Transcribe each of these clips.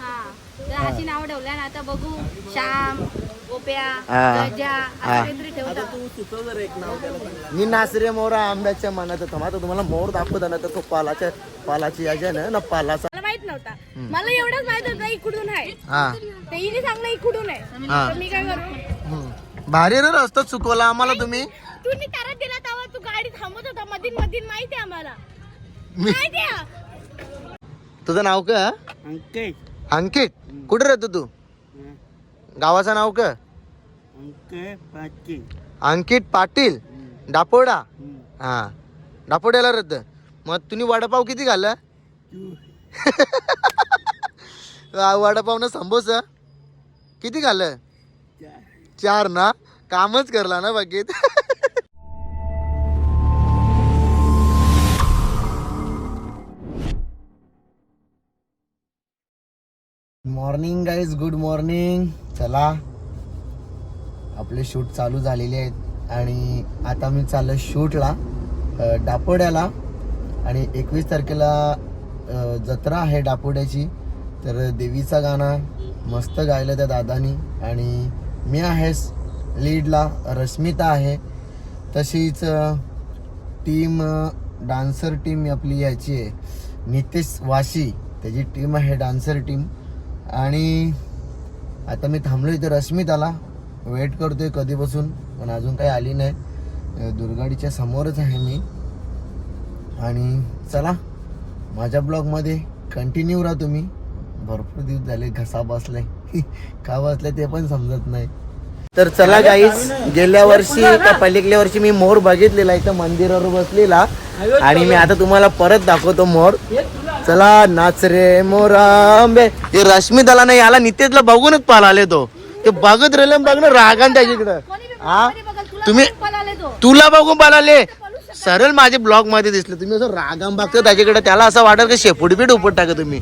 हा. अशी नाव ठेवल्या ना आता बघू. श्याम गोप्या हा. गजा हा. असं काहीतरी ठेवतात मी नासरे मोरा आंब्याच्या मनात. होता आता तुम्हाला मोर दाखवता ना तर तो पालाच्या पालाची याची आहे ना ना पालाचा. मला माहीत नव्हता. मला एवढंच माहीत होतं इकडून आहे. हा. ते हिने सांगलं इकडून आहे. हा. तर मी काय करू? हम्म. भारी रे रस्ता चुकवला आम्हाला तुम्ही. तू नी तारा दिला तेव्हा तू गाडी थांबत होता मधीन मधीन माहिती आहे आम्हाला. मी माहिती आहे. तुझं नाव का अंकित. अंकित? कुठे राहतो तू? गावाचं नाव का अंकित पाटील. अंकित पाटील? डापोडा हा. डापोड्याला राहत मग तुम्ही वडापाव किती खाल्ला? वडापाव ना समोसा. किती खाल्लं? चार. ना? कामच करला ना बाकीत मॉर्निंग गाईज गुड मॉर्निंग. चला. आपले शूट चालू झालेले आहेत आणि आता मी चाललो शूटला डापोड्याला. आणि एकवीस तारखेला जत्रा आहे डापोड्याची. तर देवीचा गाणं मस्त गायलं त्या दादानी. आणि मी आहेस लीडला रश्मिता आहे. तशीच टीम डान्सर टीम आपली याची आहे. नितेश वाशी त्याची टीम आहे डान्सर टीम. आणि आता मी थांबलो इथे रश्मिताला. वेट करतोय कधीपासून पण अजून काही आली नाही. दुर्गाडीच्या समोरच आहे मी. आणि चला माझ्या ब्लॉगमध्ये कंटिन्यू राहा तुम्ही. भरपूर दिवस झाले घसा बसलाय. का बसलाय ते पण समजत नाही. तर चला गाईस गेल्या वर्षी का पलीकडल्या वर्षी मी मोर बघितलेला इथं मंदिरावर बसलेला. आणि मी आता तुम्हाला परत दाखवतो मोर. चला नाच रे मोरांबे. ते रश्मिताला नाही याला नितेशला बघूनच पाला आले तो ते बघत राहिले बघ ना रागान त्याच्याकडं हा? तुम्ही तुला बघून पालाले सरळ माझे ब्लॉगमध्ये दिसले. तुम्ही असं रागाम बघता त्याच्याकडे. त्याला असं वाटत की शेपूट बीट उपट टाका तुम्ही.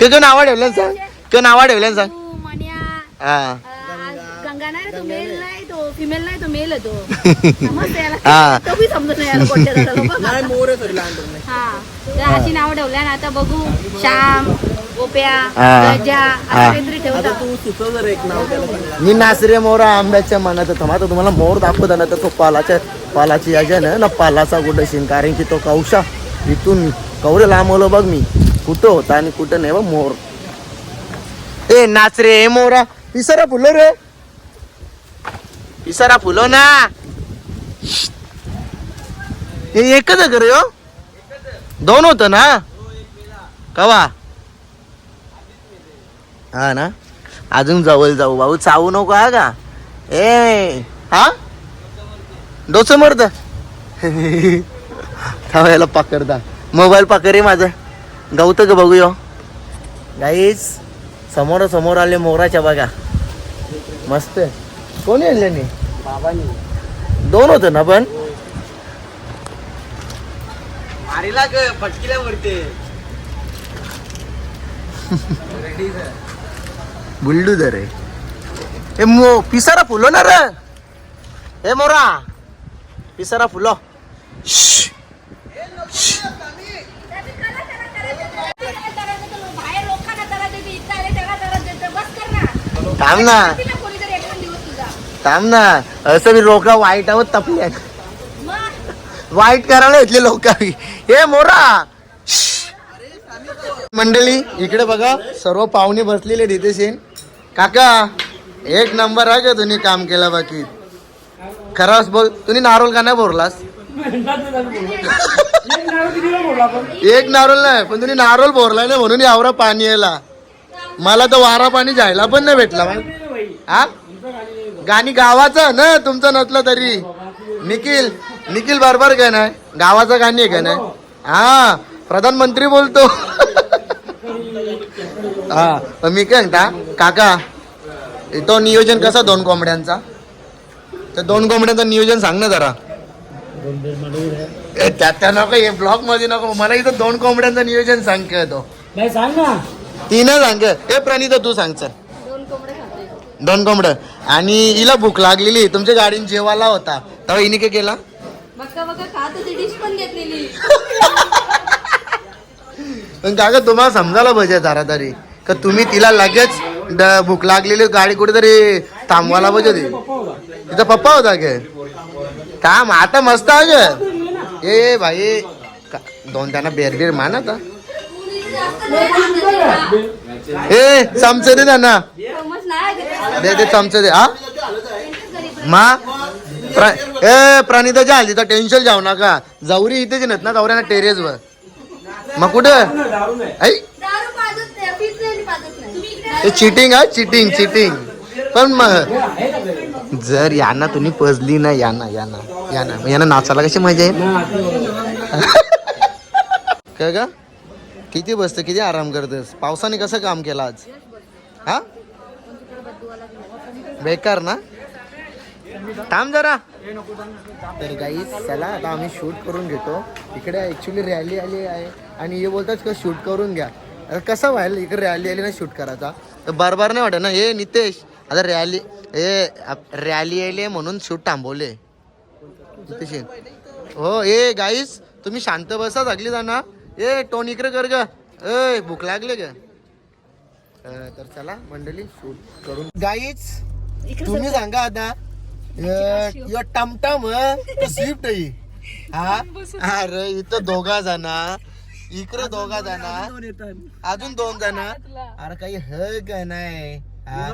के नावा ठेवलं सांग? के नावा ठेवलं सांग? हा. फिमेल नाही तो मेल आहे तो. समजतं याला? हा. तो बी समजत नाही याला कोणत्या जाताला बघ. हा. तर अशी नाव ठेवल्या ना आता बघू श्याम गोप्या हा. गजा असं. काहीतरी ठेवतात. मी नासरे मोरा आंब्याच्या मनात होता आता तुम्हाला मोर दाखवता ना तर तो पालाच्या पालाची याची आहे ना ना पालाचा कुठं शिन कारण की तो कौशा. इथून कवरे लांबवलं बघ मी. कुठं होता आणि कुठं नाही बघ मोर. ए नाच रे ए मोरा. पिसारा फुलो रे. पिसारा फुलो ना हे एकच कर हो दोन होत ना कवा हा ना अजून जवळ जाऊ भाऊ चावू नको हा का ए हा डोचं मरत थांबायला पकडता मोबाईल पाकर आहे माझं गवत ग बघूया गाईस समोर समोर आले मोराच्या बघा मस्त कोणी आणल्याने नाही दोन होत ना पण? मारीला ग वरते बुलडूजर आहे. ए मो पिसारा फुलो ना रे. ए मोरा. पिसारा फुलो. थांब ना तिला कोणीतरी एक दोन दिवस तुझा. थांब ना. असं मी लोक वाईट आहोत तपल्या वाईट करायला इथले लोक हे मोरा. मंडळी इकडे बघा सर्व पाहुणे बसलेले तिथे सेन काका एक नंबर आहे का तुम्ही काम केला बाकी? खरास बोल तुम्ही नारोल का नाही बोरलास एक नारोल नाही पण तुम्ही नारोल बोरला नाही म्हणून यावरा पाणी यायला. मला तर वारा पाणी जायला पण नाही भेटला हा गाणी गावाचं ना तुमचं नसलं तरी. निखिल निखिल बरोबर काय नाही? गावाचं गाणी आहे का नाही? हा प्रधानमंत्री बोलतो. हा मी काय म्हणता काका तो नियोजन कसा दोन कोंबड्यांचा? तर दोन कोंबड्यांचं नियोजन सांग ना जरा. ए, त्यात त्या नको हे ब्लॉगमध्ये नको मला इथं दोन कोंबड्यांचं नियोजन सांग तो. नाही सांग ना. तीन सांग ए प्रणिता तू सांग खाते दोन कोंबड. आणि हिला भूक लागलेली. तुमच्या गाडीने जेवायला होता. तेव्हा हिने काय केला? पण काका तुम्हाला समजायला पाहिजे जरा तरी. का तुम्ही तिला लगेच भूक लागलेली गाडी कुठेतरी थांबवायला पाहिजे होती. तिचा पप्पा होता गे काम आता मस्त आहे गे ए भाई का- दोन त्यांना बेर बेर मान आता ए चमचे दे त्यांना. दे ते चमचे दे हा? मा प्र- ए प्रणिताच्या हल्लीचा टेन्शन जाऊ नका. जाऊरी इथेच नाहीत ना जवऱ्यांना टेरेस वर मग कुठं? ऐ ते चिटिंग हा? चिटिंग चिटिंग पण मग जर यांना तुम्ही पजली ना यांना यांना यांना. यांना नाचायला कशी मजा येईल? काय का किती बसतं किती आराम करतेस? पावसाने कसं काम केलं आज? हा? बेकार ना? थांब जरा. तर गाई चला आता आम्ही शूट करून घेतो. इकडे ॲक्च्युली रॅली आली आहे. आणि हे बोलतात का शूट करून घ्या. अरे कसं व्हायला इकडे रॅली आली ना शूट करायचा? तर बरोबर नाही वाटत ना? हे नितेश आता रॅली हे रॅली आली आहे म्हणून शूट थांबवले. नितेश हो ए गाईस तुम्ही शांत बसा लागली जाणार ए टोन इकडे कर ग. ए भूक लागले ग. तर चला मंडळी शूट करून गाईच तुम्ही सांगा आता. यो टमटम स्विफ्ट ही? हा अरे इथं दोघा जण. इकडे दोघा जण. अजून दोन जण. अरे काही ह का नाही. हा?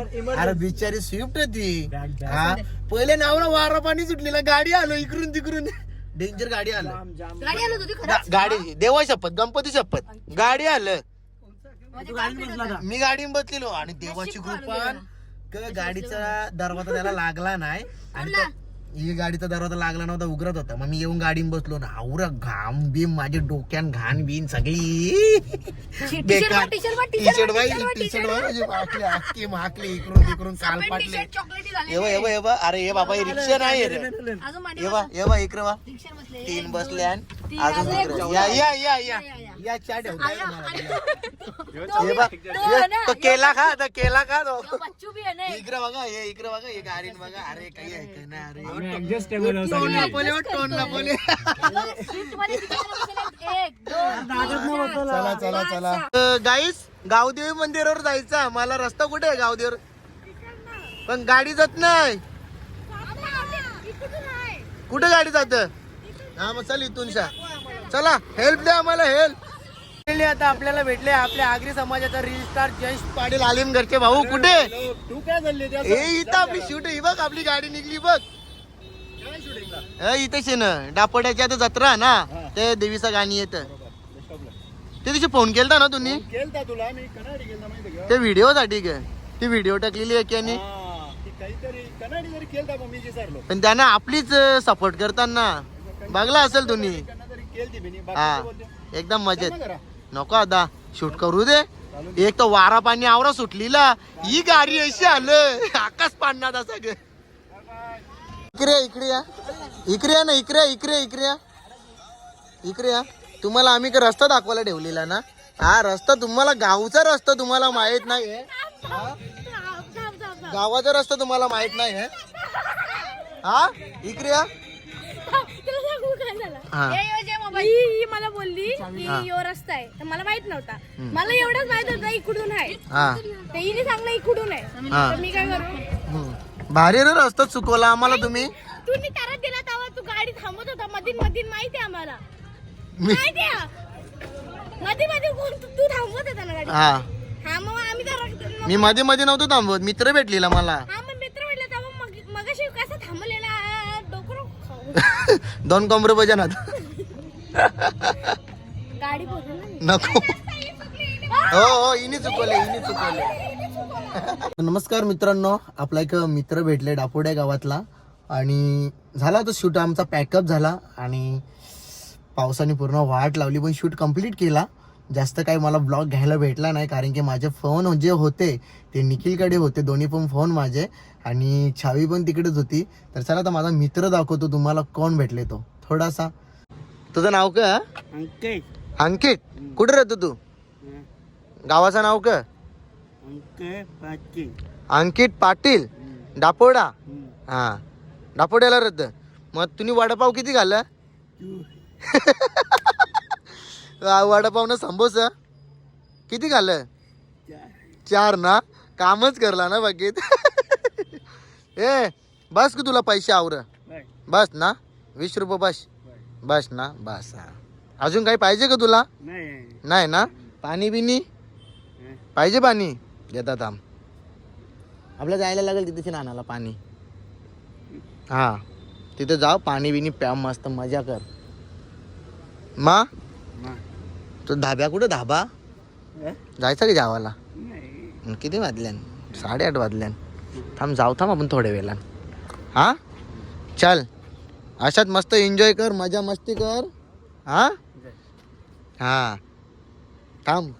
अरे बिचारी स्विफ्ट ती. हा? पहिले नावला वारा पाणी सुटलेला. गाडी आलो इकडून तिकडून. डेंजर गाडी आलं. गाडी आणत होती खरं गा- गाडी. देवा शपथ गणपती शपथ. गाडी आलं. मी गाडी बसलेलो आणि देवाची कृपा क- गाडीचा दरवाजा त्याला लागला नाही. आणि त्या- ही गाडीचा दरवाजा लागला नव्हता उघडत होता. मग मी येऊन गाडीन बसलो ना. आवरा घाम बिम माझे डोक्यान घाण बिन सगळी. बेकार. टी शर्ट टी शर्ट बाई टी शर्ट माकली अख्खी माकली इकडून तिकडून काल पाटले चॉकलेटी झाले. येवा येवा येवा. अरे हे बाबा हे रिक्षा नाही रे. अजून मांडी येवा येवा इकडे वा. बसले. तीन बसले आणि अजून इकडे. या. या या या. या चहा ठेवताय तुम्हाला. ये बा, ये, तो केला खा तो केला खा तो. बच्चू भी है ना इकडे बघा हे इकडे बघा हे गाडीन बघा. अरे काही ऐक ना अरे. ऍडजस्टेबल टोन लपवले हो, टोन लपवले मध्ये किती जण बसले? एक दोन चला चला चला. गाईस गावदेवी मंदिरावर जायचं. मला रस्ता कुठे आहे गावदेवर? पण गाडी जात नाही. कुठे गाडी जात? हा मग चल इथून शा चला हेल्प द्या आम्हाला हेल्प आता आपल्याला भेटले. आपल्या आगरी समाजाचा रील स्टार जयेश पाटील आलिमगरचे भाऊ. कुठे? तू काय चालली ए इथं आपली शूट ही बघ आपली गाडी निघली बघ. ए, इथेच आहे ना डापोड्याची आता जत्रा ना ते देवीचं गाणी येत. ते दिवशी फोन केलता ना तुम्ही? केलता तुला मी कनाडी गेलता माहिती का? ते व्हिडिओ साठी काय ती व्हिडिओ टाकलेली आहे की आणि? हा, ती काहीतरी कनाडी जरी केलता पण मी पण त्यांना आपलीच सपोर्ट करताना. बघला असेल तुम्ही. केलती मी हा. एकदम मजेत. नको आता शूट करू दे. एक तर वारा पाणी आवरा सुटलीला. ही गाडी अशी आलं. आकाश पाडणार ग इकडे इकडे या. इकडे या ना इकडे इकडे इकडे या. इकडे या. तुम्हाला आम्ही का रस्ता दाखवायला ठेवलेला ना. हा रस्ता तुम्हाला गावचा रस्ता तुम्हाला माहीत नाही गावाचा रस्ता तुम्हाला माहीत नाही हा इकडे या. झालं. हा. हे यो जे मोबाईल. ही ही मला बोलली की हा. यो रस्ता आहे. तर मला माहीत नव्हता. मला एवढंच माहीत होतं इकडून आहे. हा. ते हिने सांगलं इकडून आहे. हा. तर मी काय करू? हम्म. भारी रे रस्ता चुकवला आम्हाला तुम्ही? तू करत दिला तेव्हा तू गाडी थांबत होता. मधीन मधीन माहिती आहे आम्हाला. मी माहिती आहे. मध्ये मध्ये कोण? तू तू थांबवत होता ना गाडी. हा. हा मग आम्ही मी मध्ये मध्ये नव्हतो थांबवत. मित्र भेटलेला मला. हा मग दोन कमरे बजानात. गाडी बोलू ना. नको. हो हो इनी चुकवले इनी चुकवले. नमस्कार मित्रांनो आपला एक मित्र भेटले डापोड्या गावातला. आणि झाला तो शूट आमचा पॅकअप झाला. आणि पावसाने पूर्ण वाट लावली पण शूट कंप्लीट केला. जास्त काही मला ब्लॉग घ्यायला भेटला नाही कारण की माझे फोन जे होते ते निखिलकडे होते. दोन्ही पण फोन माझे आणि छावी पण तिकडेच होती. तर चला आता माझा मित्र दाखवतो तुम्हाला कोण भेटले तो. थोडासा. तुझं नाव का अंके अंकित. कुठे राहतो तू? गावाचं नाव का अंकित पाटील. डापोडा हा. डापोड्याला रद्द. मग तुम्ही वडापाव किती घाला वडापाव ना संबोसा किती खाल्लं? चार ना? कामच करला ना बाकीत. ए बस का तुला पैसे आवर. बस ना? वीस रुपये बस. बस ना? बस अजून काही पाहिजे का तुला? नाही. नाही ना? पाणी बिनी पाहिजे पाणी? देतात आम आपल्याला जायला लागेल तिथे नानाला पाणी. हा. तिथे जाऊ पाणी बिनी प्या मस्त मजा कर. मा? तो धाब्या कुठं? धाबा? जायचं की जावाला किती वाजल्यान? साडेआठ वाजल्यान. थांब जाऊ थांब आपण थोड्या वेळान. हा? चल. अशात मस्त एन्जॉय कर मजा मस्ती कर. हा? हा. थांब.